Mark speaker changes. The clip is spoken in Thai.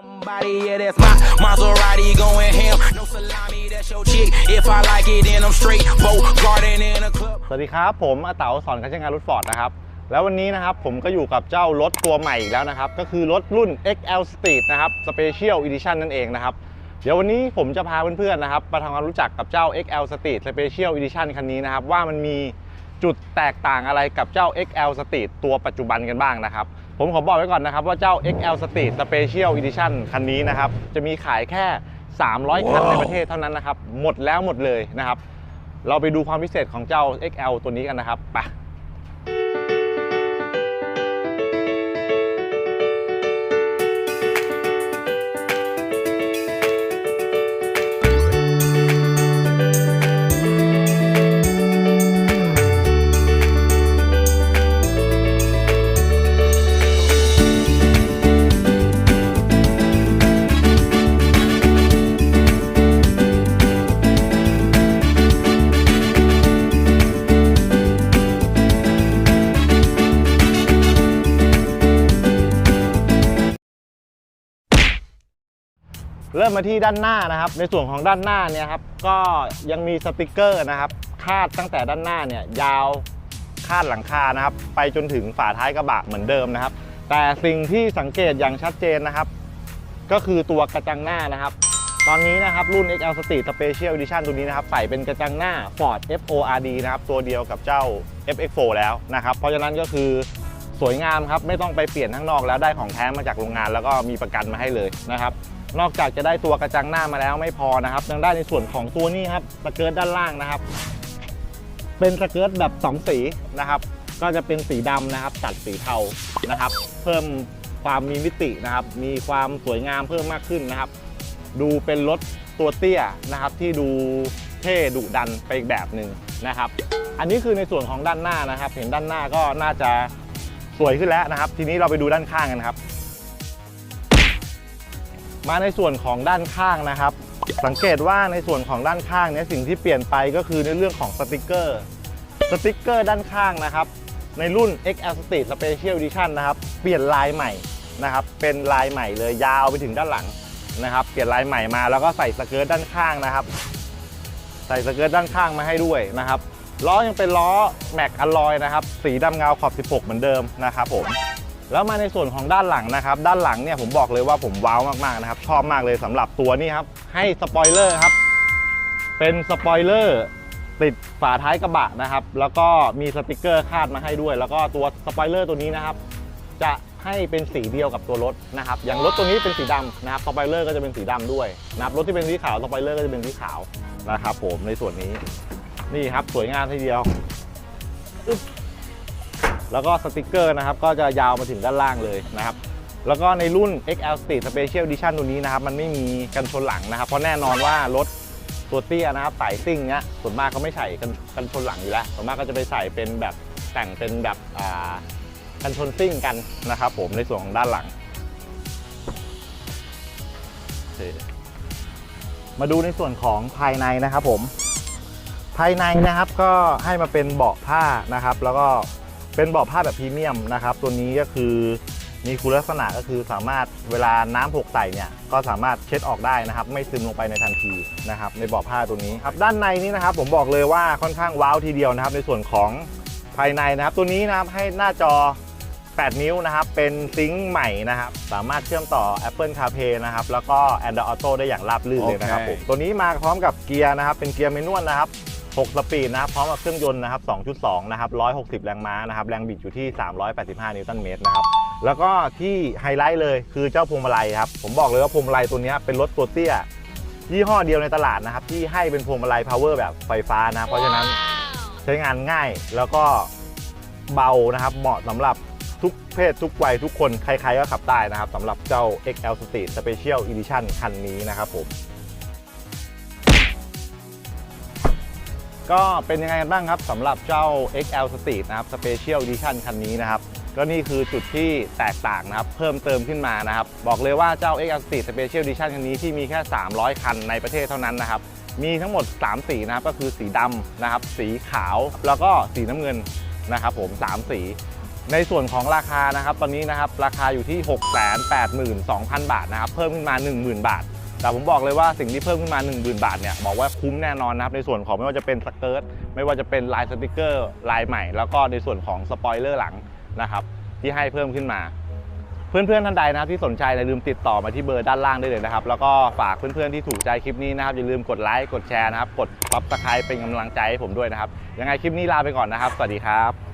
Speaker 1: Somebody, yeah, that's my Maserati going ham. No salami, that's your chick. If I like it, then I'm straight. Boat garden in a club.
Speaker 2: สวัสดีครับ ผมอาเต๋าสอนการใช้งานรถฟอร์ดนะครับ แล้ววันนี้นะครับผมก็อยู่กับเจ้ารถตัวใหม่อีกแล้วนะครับ ก็คือรถรุ่น XL Street นะครับ Special Edition นั่นเองนะครับ เดี๋ยววันนี้ผมจะพาเพื่อนๆนะครับมาทำความรู้จักกับเจ้า XL Street Special Edition คันนี้นะครับ ว่ามันมีจุดแตกต่างอะไรกับเจ้า XL Street ตัวปัจจุบันกันบ้างนะครับ ผมขอบอกไว้ก่อนนะครับ ว่าเจ้า XL Street Special Edition คันนี้นะครับ จะมีขายแค่ 300 คันในประเทศเท่านั้นนะครับ หมดแล้วหมดเลยนะครับ เราไปดูความพิเศษของเจ้า XL ตัวนี้กันนะครับไป เริ่มมาที่ด้านหน้านะครับ ในส่วนของด้านหน้าเนี่ยครับก็ยังมีสติกเกอร์นะครับคาดตั้งแต่ด้านหน้าเนี่ยยาวคาดหลังคานะครับ ไปจนถึงฝาท้ายกระบะเหมือนเดิมนะครับ แต่สิ่งที่สังเกตอย่างชัดเจนนะครับ ก็คือตัวกระจังหน้านะครับตอนนี้นะครับ รุ่น XL Street Special Edition ตัวนี้นะครับ ใส่เป็นกระจังหน้า Ford FORD นะครับ ตัวเดียวกับเจ้า FX4 แล้วนะครับ เพราะฉะนั้นก็คือสวยงามครับ ไม่ต้องไปเปลี่ยนข้างนอกแล้วได้ของแท้มาจากโรงงาน แล้วก็มีประกันมาให้เลยนะครับ นอกจากจะได้ตัวกระจังหน้ามาแล้วไม่พอนะครับยังได้ในส่วนของตัวนี้ครับสเกิร์ตด้านล่างนะครับ เป็นสเกิร์ตแบบ 2 สีนะครับ ก็จะเป็นสีดำนะครับตัดสีเทานะครับ เพิ่มความมีมิตินะครับ มีความสวยงามเพิ่มมากขึ้นนะครับ ดูเป็นรถตัวเตี้ยนะครับ ที่ดูเท่ดุดันไปอีกแบบหนึ่งนะครับ อันนี้คือในส่วนของด้านหน้านะครับ เห็นด้านหน้าก็น่าจะสวยขึ้นแล้วนะครับ ทีนี้เราไปดูด้านข้างกันครับ มาในส่วนของด้านข้างนะครับ สังเกตว่าในส่วนของด้านข้างเนี่ยสิ่งที่เปลี่ยนไปก็คือในเรื่องของสติกเกอร์สติกเกอร์ด้านข้างนะครับ ในรุ่น XL Street Special Edition นะครับ เปลี่ยนลายใหม่นะครับ เป็นลายใหม่เลยยาวไปถึงด้านหลังนะครับ เปลี่ยนลายใหม่มาแล้วก็ใส่สเกิร์ตด้านข้างนะครับ ใส่สเกิร์ตด้านข้างมาให้ด้วยนะครับล้อยังเป็นล้อแม็กอลลอยนะครับ สีดำเงาขอบ 16 เหมือนเดิมนะครับผม แล้วมาในส่วนของด้านหลังนะครับ ด้านหลังเนี่ยผมบอกเลยว่าผมว้าวมากๆนะครับ ชอบมากเลยสำหรับตัวนี้ครับ ให้สปอยเลอร์ครับ เป็นสปอยเลอร์ติดฝาท้ายกระบะนะครับ แล้วก็มีสติกเกอร์คาดมาให้ด้วย แล้วก็ตัวสปอยเลอร์ตัวนี้นะครับ จะให้เป็นสีเดียวกับตัวรถนะครับ อย่างรถตัวนี้เป็นสีดำนะครับสปอยเลอร์ก็จะเป็นสีดำด้วยนะครับรถที่เป็นสีขาวสปอยเลอร์ก็จะเป็นสีขาวนะครับผมในส่วนนี้ นี่ครับสวยงามทีเดียว แล้วก็สติกเกอร์นะครับก็จะยาวมาถึงด้านล่างเลยนะครับแล้วก็ในรุ่น XL Street Special Edition ตัวนี้นะครับมันไม่มีกันชนหลังนะครับ เพราะแน่นอนว่ารถตัวเตี้ยนะครับสายซิ่งเนี้ยส่วนมากเขาไม่ใส่กันกันชนหลังอยู่แล้วส่วนมากก็จะไปใส่เป็นแบบแต่งเป็นแบบอ่ากันชนซิ่งกันนะครับ ผมในส่วนของด้านหลังมาดูในส่วนของภายในนะครับผม ภายในนะครับก็ให้มาเป็นเบาะผ้านะครับ แล้วก็ เป็นเบาะผ้าแบบพรีเมียมนะครับตัวนี้ก็คือมีคุณลักษณะก็คือสามารถเวลาน้ำหกใส่เนี่ยก็สามารถเช็ดออกได้นะครับ ไม่ซึมลงไปในทันทีนะครับในเบาะผ้าตัวนี้ครับด้านในนี้นะครับผมบอกเลยว่าค่อนข้างว้าวทีเดียวนะครับ ในส่วนของภายในนะครับ ตัวนี้นะครับให้หน้าจอ 8 นิ้วนะครับ เป็นซิงค์ใหม่นะครับ สามารถเชื่อมต่อ Apple CarPlay นะครับ แล้วก็ Android Auto ได้อย่างราบรื่นเลยนะครับ
Speaker 3: โอเค
Speaker 2: ผมตัวนี้มาพร้อมกับเกียร์นะครับ เป็นเกียร์เมนวลนะครับ 6 สปีดนะครับ พร้อมกับเครื่องยนต์นะครับ 2.2 นะครับ 160 แรงม้านะครับ แรงบิดอยู่ที่ 385 นิวตันเมตรนะครับ แล้วก็ที่ไฮไลท์เลยคือเจ้าพวงมาลัยครับ ผมบอกเลยว่าพวงมาลัยตัวเนี้ยเป็นรถตัวเตี้ย ยี่ห้อเดียวในตลาดนะครับ ที่ให้เป็นพวงมาลัย power แบบไฟฟ้านะครับเพราะฉะนั้นใช้งานง่ายแล้วก็เบานะครับ เหมาะสำหรับทุกเพศทุกวัยทุกคน ใครๆก็ขับได้นะครับสำหรับเจ้า XL Street Special Edition คันนี้นะครับผม ก็เป็นยังไงกันบ้างครับสำหรับเจ้า XL Street นะครับ Special Edition คันนี้นะครับ ก็นี่คือจุดที่แตกต่างนะครับ เพิ่มเติมขึ้นมานะครับ บอกเลยว่าเจ้า XL Street Special Edition คันนี้ที่มีแค่ 300 คันในประเทศเท่านั้นนะครับ มีทั้งหมด 3 สีนะครับ ก็คือสีดำนะครับ สีขาว แล้วก็สีน้ำเงินนะครับผม 3 สีในส่วนของราคานะครับ ตอนนี้นะครับ ราคาอยู่ที่ 682,000 บาทนะครับ เพิ่มขึ้นมา 10,000 บาท แต่ผมบอกเลยว่าสิ่งที่เพิ่มขึ้นมา 10,000 บาทเนี่ยบอกว่าคุ้มแน่นอนนะครับในส่วนของไม่ว่าจะเป็นสเกิร์ตไม่ว่าจะเป็นลายสติกเกอร์ลายใหม่ แล้วก็ในส่วนของสปอยเลอร์หลังนะครับที่ให้เพิ่มขึ้นมา เพื่อนๆท่านใดนะครับที่สนใจอย่าลืมติดต่อมาที่เบอร์ด้านล่างได้เลยนะครับแล้วก็ฝากเพื่อนๆที่ถูกใจคลิปนี้นะครับอย่าลืมกดไลค์กดแชร์นะครับกดซับสไครป์เป็นกำลังใจให้ผมด้วยนะครับยังไงคลิปนี้ลาไปก่อนนะครับ สวัสดีครับ